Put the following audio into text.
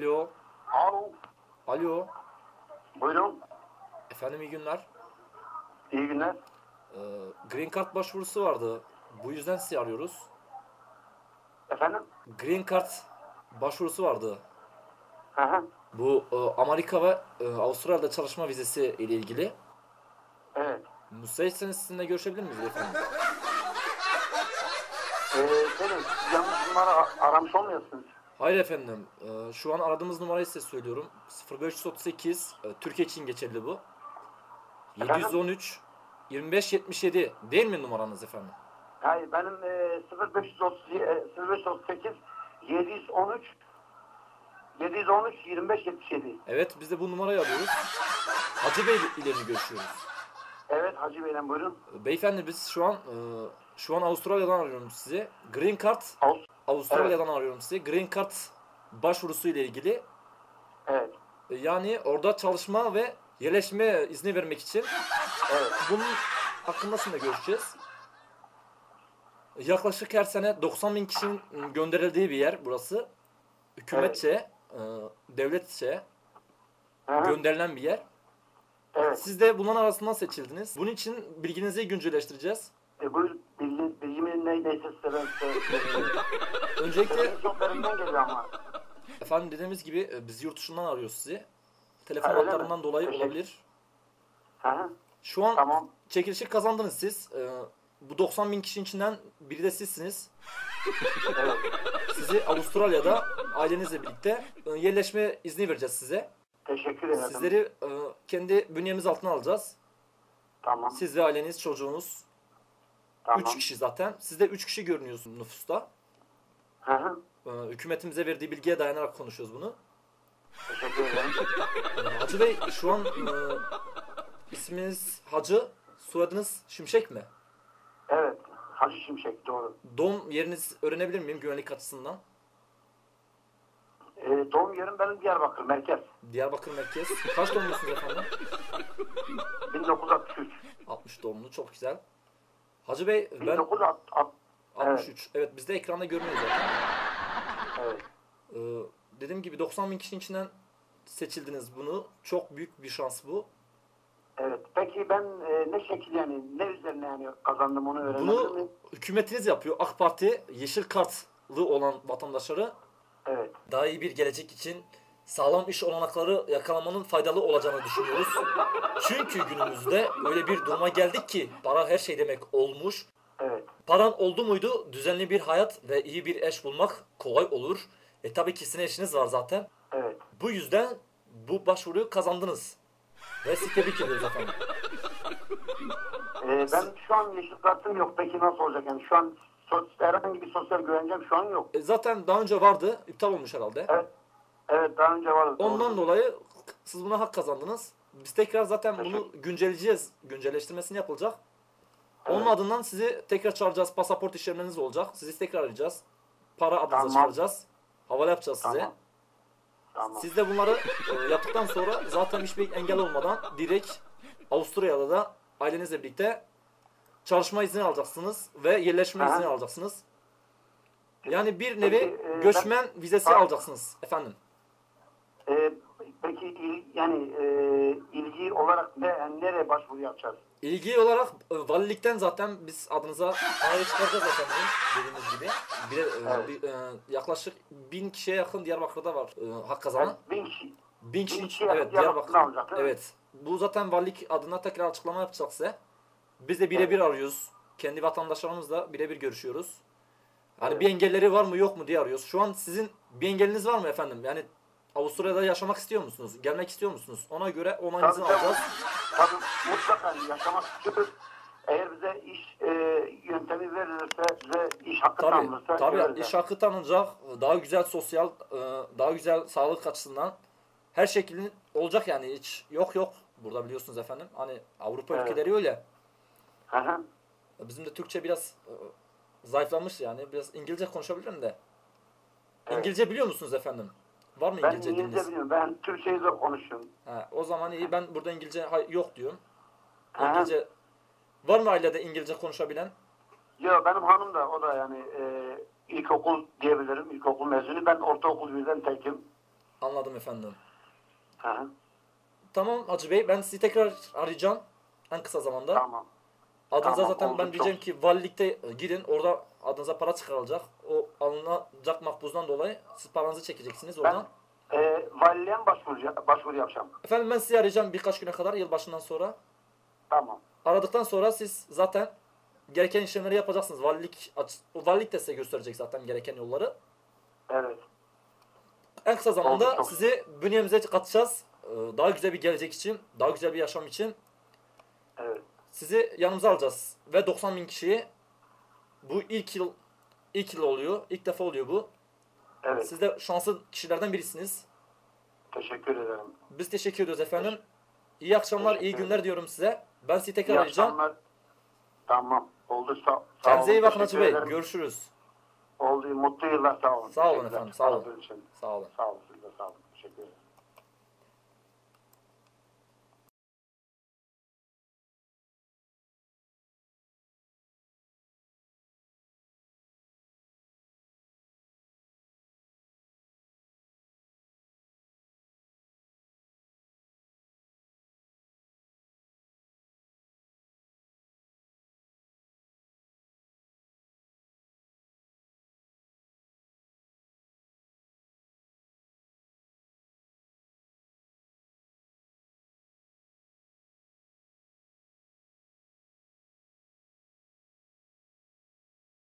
Alo. Alo. Alo. Buyurun. Efendim iyi günler. İyi günler. Ee, Green Card başvurusu vardı. Bu yüzden sizi arıyoruz. Efendim? Green Card başvurusu vardı. Hı hı. Bu e, Amerika ve e, Avustralya'da çalışma vizesi ile ilgili. Evet. Müsaitseniz sizinle görüşebilir miyiz efendim? Ee, senin yanlış numara aramış olmayasınız. Hayır efendim. Ee, şu an aradığımız numarayı size söylüyorum. 0538 e, Türkiye için geçerli bu. Efendim? 713 2577 değil mi numaranız efendim? Hayır benim e, 0530 e, 0538 713 713 25 77. Evet biz de bu numarayı arıyoruz. Hacı Bey ile mi görüşüyoruz? Evet Hacı Bey'le buyurun. Beyefendi biz şu an e, şu an Avustralya'dan arıyorum sizi. Green Card Avust Avustralya'dan arıyorum sizi. Green Card başvurusu ile ilgili. evet. E, Yani orada çalışma ve yerleşme izni vermek için Evet. bunun hakkında sizinle görüşeceğiz. Yaklaşık her sene 90 bin kişinin gönderildiği bir yer burası. Hükümetçe, e, devletçe gönderilen bir yer. Evet. Siz de bunların arasından seçildiniz. Bunun için bilginizi güncelleştireceğiz. E, buyur bilgi, bilgimin ne, neyse size ben size. Öncelikle Çok derinden geliyor ama. efendim dediğimiz gibi e, biz yurt dışından arıyoruz sizi. Telefon Ha, öyle mi? hatlarından dolayı Teşekkür. olabilir. Hı hı. Şu an Tamam. çekilişi kazandınız siz. E, bu 90 bin kişinin içinden biri de sizsiniz. Evet. Sizi Avustralya'da ailenizle birlikte e, yerleşme izni vereceğiz size. Teşekkür ederim. Sizleri e, kendi bünyemiz altına alacağız. Tamam. Siz ve aileniz, çocuğunuz. Tamam. 3 kişi zaten. Siz de 3 kişi görünüyorsunuz nüfusta. Hı hı. E, hükümetimize verdiği bilgiye dayanarak konuşuyoruz bunu. Teşekkür ederim. E, Hacı Bey şu an e, isminiz Hacı, soyadınız Şimşek mi? Evet. Hacı Şimşek doğru. Doğum yeriniz öğrenebilir miyim güvenlik açısından? Ee, doğum yerim benim Diyarbakır merkez. Diyarbakır merkez. Kaç doğumlusunuz efendim? 1963. 60 doğumlu. Çok güzel. Hacı Bey ben 1960. 63. Evet, bizde ekranda görünüyor zaten. Evet. Ee, dediğim gibi 90 bin kişinin içinden seçildiniz bunu. Çok büyük bir şans bu. Evet. Peki ben e, ne şekil yani ne üzerine yani kazandım onu öğrenebilir Bunu miyim? hükümetiniz yapıyor. AK Parti yeşil kartlı olan vatandaşları Evet. daha iyi bir gelecek için sağlam iş olanakları yakalamanın faydalı olacağını düşünüyoruz. Çünkü günümüzde öyle bir duruma geldik ki para her şey demek olmuş. Evet. Paran oldu muydu düzenli bir hayat ve iyi bir eş bulmak kolay olur. E tabi ki sizin eşiniz var zaten. Evet. Bu yüzden bu başvuruyu kazandınız. Ve sizi tebrik ediyoruz efendim. Ee, ben şu an yeşil kartım yok. Peki nasıl olacak yani? Şu an sos, herhangi bir sosyal güvencem şu an yok. E, zaten daha önce vardı. iptal olmuş herhalde. Evet. Evet daha önce vardı. doğru. Ondan dolayı siz buna hak kazandınız. Biz tekrar zaten bunu güncelleyeceğiz. Güncelleştirmesini yapılacak. Onun Evet. adından sizi tekrar çağıracağız. Pasaport işlemleriniz olacak. Sizi tekrar arayacağız. Para adınıza Tamam. çıkaracağız. Havale yapacağız size. Tamam. Tamam. Siz de bunları e, yaptıktan sonra zaten hiçbir engel olmadan direkt Avusturya'da da ailenizle birlikte çalışma izni alacaksınız ve yerleşme Aha. izni alacaksınız. Yani bir Peki, nevi e, göçmen vizesi alacaksınız efendim. Ee, peki il, yani e, ilgi olarak ne, yani nereye başvuru yapacağız? İlgi olarak e, valilikten zaten biz adınıza araya çıkaracağız efendim dediğimiz gibi. Bir, de, e, Evet. bir, e, yaklaşık bin kişiye yakın Diyarbakır'da var e, hak kazanan. Yani bin kişi. Bin kişi bin kişiye evet Diyarbakır. Değil mi? Evet. Bu zaten valilik adına tekrar açıklama yapacak size. Biz de birebir arıyoruz. Kendi vatandaşlarımızla birebir görüşüyoruz. Hani Evet. bir engelleri var mı yok mu diye arıyoruz. Şu an sizin bir engeliniz var mı efendim? Yani Avusturya'da yaşamak istiyor musunuz? Gelmek istiyor musunuz? Ona göre onayınızı Tabii, alacağız. Tabii mutlaka yaşamak istiyoruz. Eğer bize iş e, yöntemi verilirse, bize iş hakkı Tabii, tanınırsa tabii görürüz iş hakkı tanınacak. Daha güzel sosyal, e, daha güzel sağlık açısından her şeklin olacak yani hiç yok yok. Burada biliyorsunuz efendim. Hani Avrupa Evet. ülkeleri öyle. Hı hı. Bizim de Türkçe biraz e, zayıflamış yani. Biraz İngilizce konuşabilirim de. Evet. İngilizce biliyor musunuz efendim? Var mı Ben İngilizce İngilizce diliniz? biliyorum. Ben Türkçeyi de konuşuyorum. Ha, o zaman iyi. Ben burada İngilizce hay- yok diyorum. İngilizce var mı ailede İngilizce konuşabilen? Yo benim hanım da o da yani e, ilkokul diyebilirim. İlkokul mezunu. Ben ortaokul birden tekim. Anladım efendim. Hı hı. Tamam Hacı Bey ben sizi tekrar arayacağım en kısa zamanda. Tamam. Adınıza Tamam, zaten oldu, ben çok- diyeceğim ki valilikte e, gidin orada adınıza para çıkarılacak. O alınacak makbuzdan dolayı siz paranızı çekeceksiniz oradan. Ben e, valiliğe mi başvuru, başvuru yapacağım? Efendim ben sizi arayacağım birkaç güne kadar yılbaşından sonra. Tamam. Aradıktan sonra siz zaten gereken işlemleri yapacaksınız. Valilik, aç- o valilik de size gösterecek zaten gereken yolları. Evet. En kısa zamanda Oldu, çok- sizi bünyemize katacağız. Ee, Daha güzel bir gelecek için, daha güzel bir yaşam için. Sizi yanımıza alacağız. Ve 90 bin kişiyi bu ilk yıl ilk yıl oluyor. ilk defa oluyor bu. Evet. Siz de şanslı kişilerden birisiniz. Teşekkür ederim. Biz teşekkür ediyoruz efendim. İyi akşamlar, iyi günler diyorum size. Ben sizi tekrar İyi arayacağım. akşamlar. Tamam. Oldu. Sağ, sağ Kendinize iyi bakın Hacı Bey. Görüşürüz. Oldu. Mutlu yıllar. Sağ olun. Sağ olun efendim, sağ olun. Sağ olun. Sağ olun.